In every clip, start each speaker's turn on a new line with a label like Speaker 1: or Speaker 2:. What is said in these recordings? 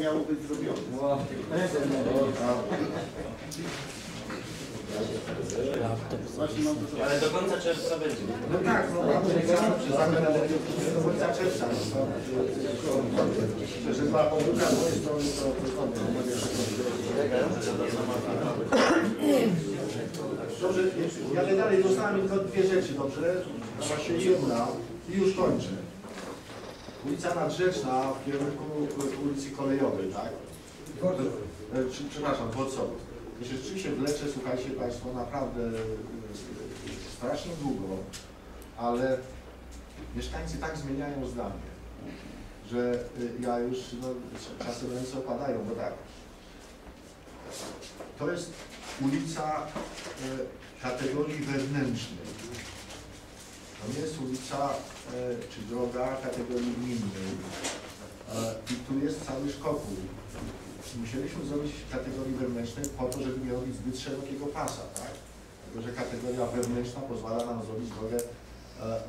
Speaker 1: Miało być zrobione. Właśnie mam to
Speaker 2: Ale do końca czerwca będzie.
Speaker 1: No tak, no do końca czerwca. no, Że dwa pomyłka, jest to, to, Dobrze, jadę dalej, dostałem tylko dwie rzeczy, dobrze? Właśnie jedna i już kończę. Ulica Nadrzeczna w kierunku ulicy Kolejowej, tak? E, Przepraszam, dworcowej. Ja się rzeczywiście wleczę, słuchajcie Państwo, naprawdę e, strasznie długo, ale mieszkańcy tak zmieniają zdanie, że e, ja już, no, czasem ręce opadają, bo tak. To jest ulica kategorii wewnętrznej. To jest ulica e, czy droga kategorii gminnej. E, I tu jest cały szkopuł. Musieliśmy zrobić kategorii wewnętrznej po to, żeby nie robić zbyt szerokiego pasa, tak? Tylko, że kategoria wewnętrzna pozwala nam zrobić drogę, e,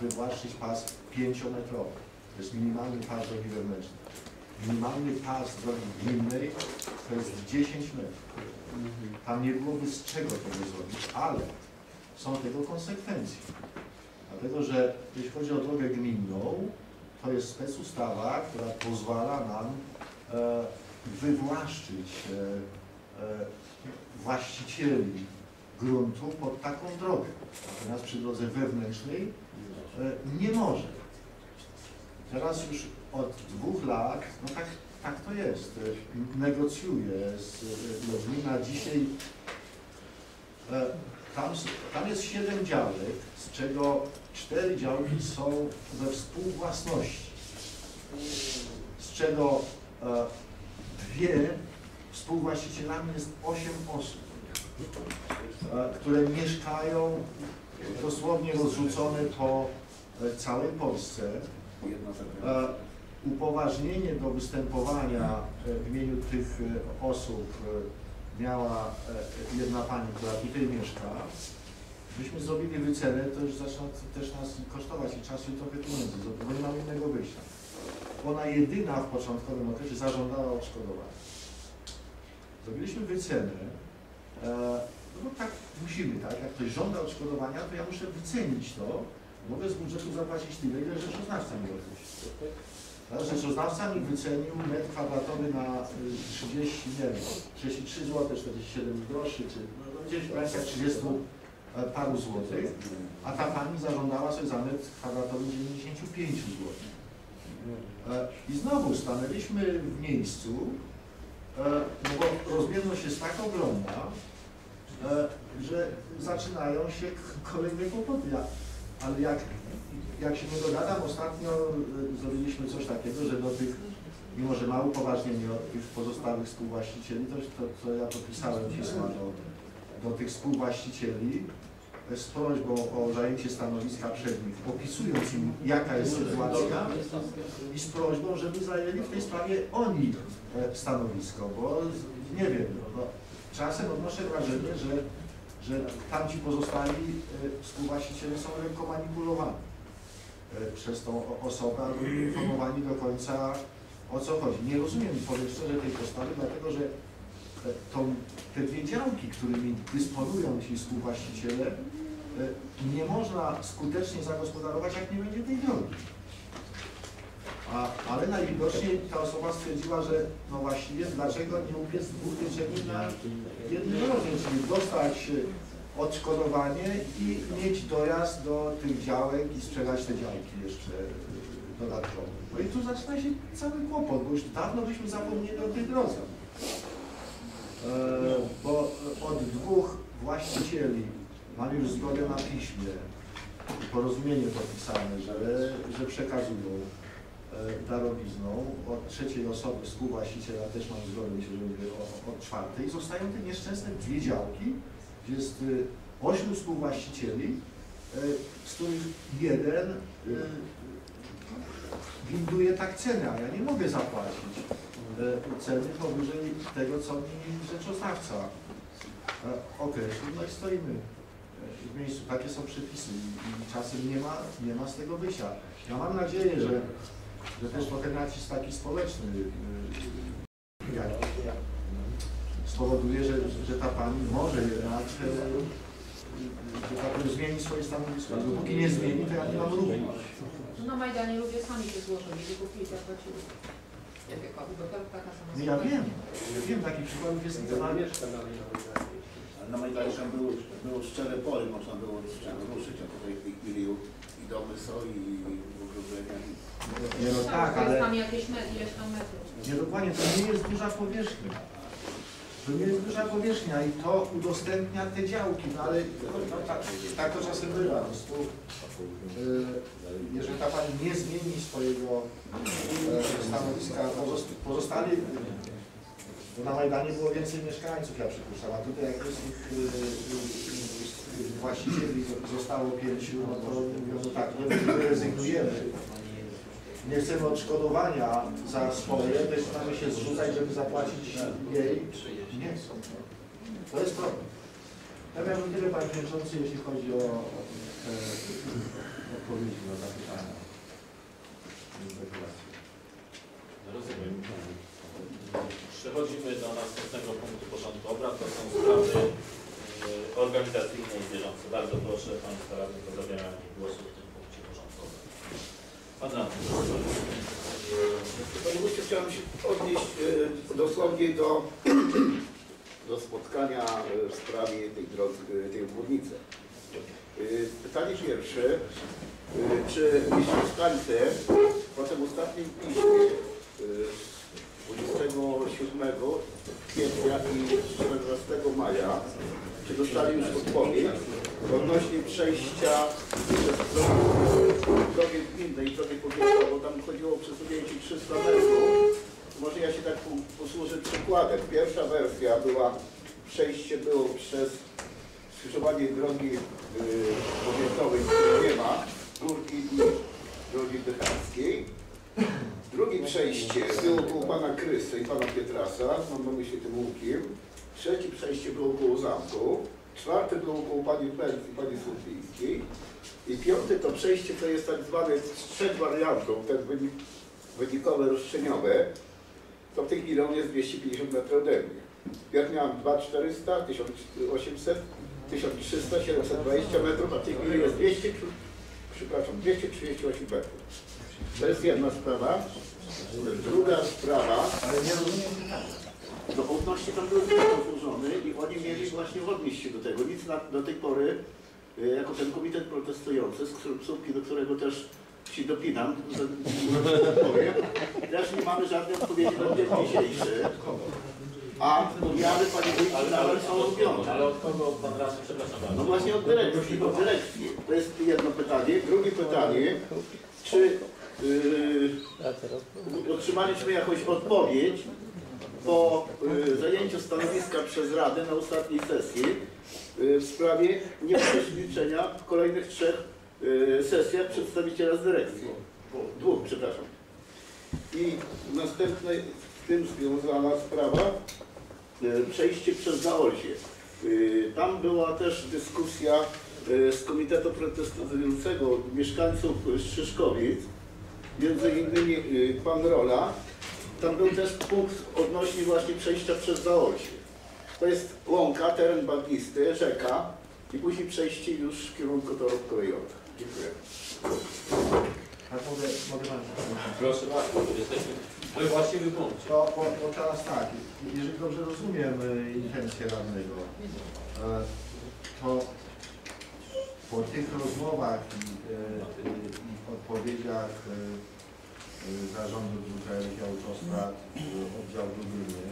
Speaker 1: wywłaszczyć pas pięciometrowy. To jest minimalny pas drogi wewnętrznej. Minimalny pas drogi gminnej to jest 10 metrów. Tam nie byłoby z czego tego zrobić, ale są tego konsekwencje. Dlatego, że jeśli chodzi o drogę gminną, to jest specustawa, która pozwala nam e, wywłaszczyć e, e, właścicieli gruntu pod taką drogę. Natomiast przy drodze wewnętrznej e, nie może. Teraz już od dwóch lat, no tak, tak to jest, e, negocjuję z e, ludźmi na dzisiaj. Tam, jest siedem działek, z czego cztery działki są we współwłasności, z czego e, dwie współwłaścicielami jest osiem osób, e, które mieszkają dosłownie rozrzucone po e, całej Polsce. Upoważnienie do występowania w imieniu tych osób miała e, jedna pani, która tutaj mieszka. Myśmy zrobili wycenę, to już zaczyna też nas kosztować i czasu i trochę pieniędzy, bo nie mamy innego wyjścia. Ona jedyna w początkowym okresie zażądała odszkodowania. Zrobiliśmy wycenę, e, no bo tak musimy, tak? Jak ktoś żąda odszkodowania, to ja muszę wycenić to, mogę z budżetu zapłacić tyle, ile rzeczoznawca mi. Rzeczoznawca mi wycenił metr kwadratowy na y, 30, nie wiem, 33 zł, 47 groszy, czy no, gdzieś w granicach 30 e, paru złotych, a ta pani zażądała sobie za metr kwadratowy 95 zł. E, I znowu stanęliśmy w miejscu, e, no bo rozbieżność jest tak ogromna, że zaczynają się kolejne kłopoty. Ale jak, jak się nie dogadam, ostatnio e, zrobiliśmy coś takiego, że do tych, mimo że ma upoważnienie od tych pozostałych współwłaścicieli, to, to, to ja podpisałem pisma do, do tych współwłaścicieli e, z prośbą o zajęcie stanowiska przed nich, opisując im jaka jest sytuacja i z prośbą, żeby zajęli w tej sprawie oni e, stanowisko, bo nie wiem, no, no, czasem odnoszę wrażenie, że, że tamci pozostali e, współwłaściciele są lekko manipulowani przez tą osobę, albo nie informowani do końca o co chodzi. Nie rozumiem, powiem szczerze, tej postawy, dlatego że e, te dwie działki, którymi dysponują ci współwłaściciele, e, nie można skutecznie zagospodarować, jak nie będzie tej drogi. A, ale najwidoczniej ta osoba stwierdziła, że no właściwie dlaczego nie upiec dwóch pieczeni na jednym rozie, czyli dostać e, odszkodowanie i mieć dojazd do tych działek i sprzedać te działki jeszcze e, dodatkowo. No i tu zaczyna się cały kłopot, bo już dawno byśmy zapomnieli o tej drodze. E, bo od dwóch właścicieli mam już zgodę na piśmie, porozumienie podpisane, że, że przekazują e, darowizną. Od trzeciej osoby współwłaściciela też mam zgodę, myślę, że o, od czwartej. Zostają te nieszczęsne dwie działki, jest y, ośmiu współwłaścicieli, y, z których jeden y, winduje tak cenę, a ja nie mogę zapłacić ceny powyżej tego, co mi rzeczoznawca określił. No i stoimy w miejscu. Takie są przepisy i, czasem nie ma, nie ma z tego wyjścia. Ja mam nadzieję, że że też trochę nacisk taki społeczny spowoduje, że, że ta pani może jednak e, że tak powiem, zmieni swoje stanowisko. Dopóki nie zmieni, to ja nie mam ruchu.
Speaker 2: No na Majdanie ludzie sami się złożyli, zapłacili. Bo to taka sama
Speaker 1: No ja wiem, ja wiem, takich przykładów jest ale
Speaker 3: dalej na Majdanie. Ale na Majdanie tam było, było szczere pole, można było ruszyć, a tutaj w tej chwili i domy są, i ogrodzenia. i-
Speaker 1: nie no
Speaker 2: Tak,
Speaker 1: tak,
Speaker 2: to jest
Speaker 1: ale
Speaker 2: tam jakieś metry, ileś tam metrów.
Speaker 1: nie dokładnie, to nie jest duża powierzchnia. To nie jest duża powierzchnia i to udostępnia te działki, no ale no, tak, tak to czasem bywa. Po prostu, e, jeżeli ta pani nie zmieni swojego e, stanowiska, pozost- pozostali, bo na Majdanie było więcej mieszkańców, ja przypuszczam, a tutaj jak jest ich e, właścicieli zostało pięciu, no to mówią, no tak, nie, my rezygnujemy. Nie chcemy odszkodowania za swoje, to mamy się zrzucać, żeby zapłacić jej. Nie. To jest problem. Ja miałem tyle Panie Przewodniczący, jeśli chodzi o e, odpowiedzi na zapytania.
Speaker 4: Rozumiem. Przechodzimy do następnego punktu porządku obrad. To są sprawy e, organizacyjne i bieżące. Bardzo proszę Państwa radnych o głosu w tym.
Speaker 3: Panie Wójcie, chciałem się odnieść e, dosłownie do, do spotkania e, w sprawie tej drogi, e, tej obwodnicy. Pytanie pierwsze, czy mieszkańcy po tym ostatnim piśmie e, 27 kwietnia i 14 maja, czy dostali już odpowiedź odnośnie przejścia przez drogę- drogę gminną i drogę powiatową, bo tam chodziło o przesunięcie 300 metrów. Może ja się tak po- posłużę przykładem. Pierwsza wersja była, przejście było przez skrzyżowanie drogi yy, powiatowej, której nie ma, górki i drogi Dycharskiej. Drugie przejście było koło pana Krysy i pana Pietrasa, mam na myśli tym łukiem. Trzecie przejście było koło zamku. Czwarte było koło pani Pelc i pani. I piąte to przejście, to jest tak zwane z trzech wariantów, ten wynik, wynikowe, roszczeniowe. To w tej chwili on jest 250 metrów ode mnie. Ja miałem 2400, 1800, 1300, 720 metrów, a w tej chwili jest 200, przepraszam, 238 metrów. To jest jedna sprawa. Druga sprawa,
Speaker 1: Ale nie rozumiem.
Speaker 3: Do odnośnie tam był wniosek złożony i oni mieli właśnie odnieść się do tego. Nic na, do tej pory, y, jako ten komitet protestujący, z Krupsówki, do którego też się dopinam, że tak powiem, też nie mamy żadnej odpowiedzi na dzień dzisiejszy. A powiady, panie wójcie, nadal są robione.
Speaker 4: Ale od kogo Pan radny, przepraszam bardzo.
Speaker 3: No właśnie od dyrekcji, od dyrekcji. To jest jedno pytanie. Drugie pytanie, czy yy, otrzymaliśmy jakąś odpowiedź po stanowiska przez Radę na ostatniej sesji yy, w sprawie nieuczestniczenia w kolejnych trzech yy, sesjach przedstawiciela z dyrekcji. Dwóch, przepraszam. I następna z tym związana sprawa, e, przejście przez Zaolzie. Tam była też dyskusja z Komitetu Protestującego mieszkańców Szyszkowic, między innymi pan Rola. Tam był też punkt odnośnie właśnie przejścia przez Zaolzie. To jest łąka, teren bagnisty, rzeka i później przejście już w kierunku torów kolejowych. Dziękuję.
Speaker 1: A mogę, mogę
Speaker 4: Proszę bardzo, jesteśmy we właściwym punkcie.
Speaker 1: To bo, bo teraz tak, jeżeli dobrze rozumiem e, intencję radnego, e, to po tych rozmowach i, e, i odpowiedziach zarządu dróg krajowych i autostrad e, oddział Lubliny,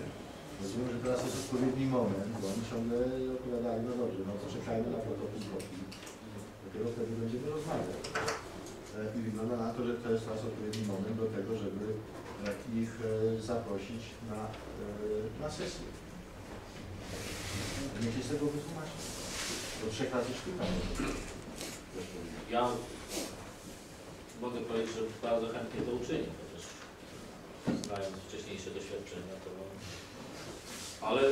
Speaker 1: rozumiem, że teraz jest odpowiedni moment, bo oni ciągle opowiadali, no dobrze, no to czekajmy na protokół drogi. Dopiero wtedy będziemy rozmawiać. E, I wygląda na to, że to jest teraz odpowiedni moment do tego, żeby e, ich e, zaprosić na, na sesję. Niech się z tego wytłumaczy. Do trzech razy.
Speaker 4: Ja mogę powiedzieć, że bardzo chętnie to uczynię, chociaż znając wcześniejsze doświadczenia, to... Ale